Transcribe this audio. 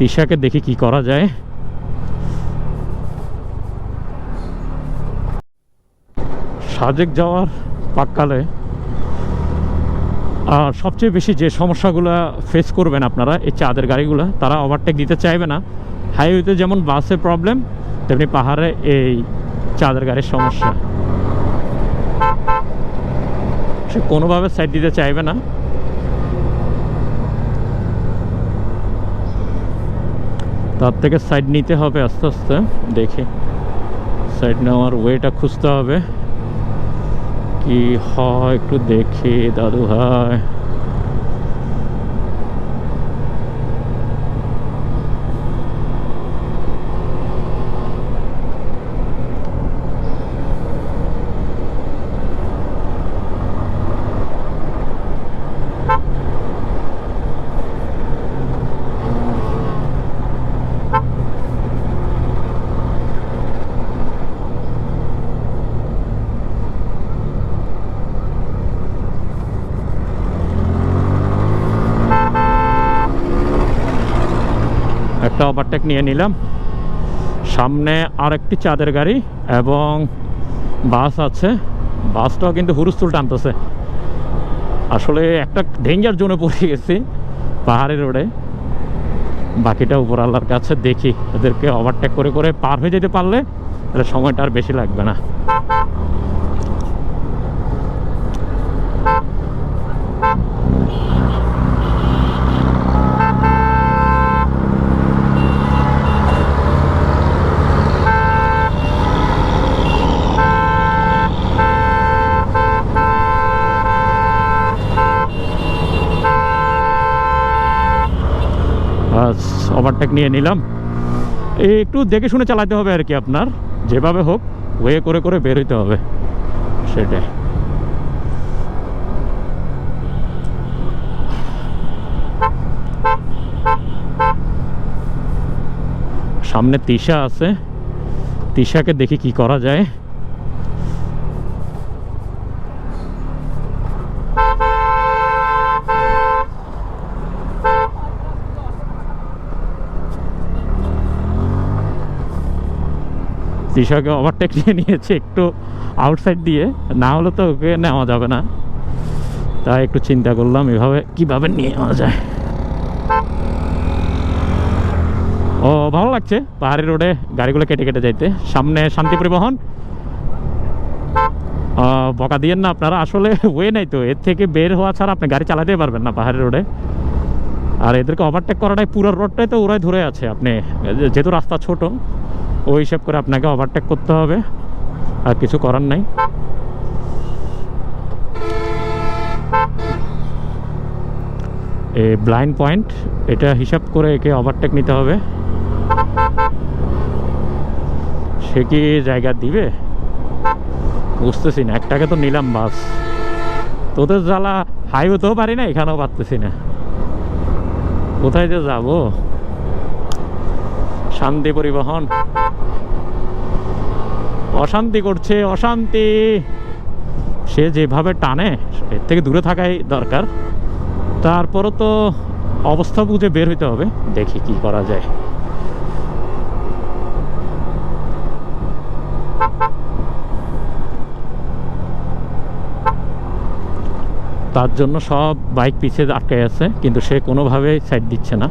তিশাকে দেখি কি করা যায়। সাজেক যাওয়ার পাককালে আর সবচেয়ে বেশি যে সমস্যাগুলো ফেস করবেন আপনারা, এই চাঁদের গাড়িগুলো, তারা ওভারটেক দিতে চাইবে না। হাইওয়েতে যেমন বাসের প্রবলেম তেমনি পাহাড়ে এই চাঁদের গাড়ির সমস্যা। সে কোনোভাবে সাইড দিতে চাইবে না। তার থেকে সাইড নিতে হবে আস্তে আস্তে। দেখি। সাইড নেওয়ার ওয়েটা খুঁজতে হবে। কি হয় একটু দেখি দাদু ভাই একটা ওভারটেক নিয়ে নিলাম। সামনে আরেকটি চাঁদের গাড়ি এবং বাস আছে। বাসটাও কিন্তু হুরুস্তুল টানতেছে। আসলে একটা ডেঞ্জার জোনে পড়ে গেছি পাহাড়ের রোডে বাকিটা উপর আল্লাহর কাছে দেখি। এদেরকে ওভারটেক করে করে পার হয়ে যেতে পারলে তাহলে সময়টা আর বেশি লাগবে না। ওভারটেক নিয়ে নিলাম। একটু দেখে শুনে চালাতে হবে আর কি আপনার। যেভাবে হোক, ওয়ে করে করে বের হইতে হবে। সেটাই। সামনে তিশা আছে। তিশাকে দেখি কি করা যায়। তিশাকে ওভারটেক নিয়ে নিয়েছে একটু আউটসাইড দিয়ে। না হলে তো ওকে নেওয়া যাবে না। তাই একটু চিন্তা করলাম, এভাবে কীভাবে নিয়ে নেওয়া যায়। ও, ভালো লাগছে পাহাড়ি রোডে গাড়িগুলো কেটে কেটে যাইতে। সামনে শান্তি পরিবহন বকা দিয়ে না আপনারা, আসলে ওয়ে নাই তো। এর থেকে বের হওয়া ছাড়া আপনি গাড়ি চালাতে পারবেন না পাহাড়ি রোডে। আর এদেরকে ওভারটেক করাটাই পুরো রোডটাই তো ওরাই ধরে আছে। আপনি, যেহেতু রাস্তা ছোট ওই হিসাব করে আপনাকে ওভারটেক করতে হবে। আর কিছু করার নাই। এ ব্লাইন্ড পয়েন্ট এটা হিসাব করে একে ওভারটেক নিতে হবে। সে কি জায়গা দিবে? বুঝতেছি না, একটাকে তো নিলাম বাস। তোদের জ্বালা হাইওয়েতেও পারি না, এখানেও পারতেছি না। কোথায় যে যাব? শান্তি পরিবহন। অশান্তি করছে, অশান্তি। সে যেভাবে টানে, এর থেকে দূরে থাকাই দরকার। তারপরও তো অবস্থা বুঝে বের হইতে হবে, দেখি কি করা যায়। তার জন্য সব বাইক পিছিয়ে আটকে আছে, কিন্তু সে কোনোভাবেই সাইড দিচ্ছে না।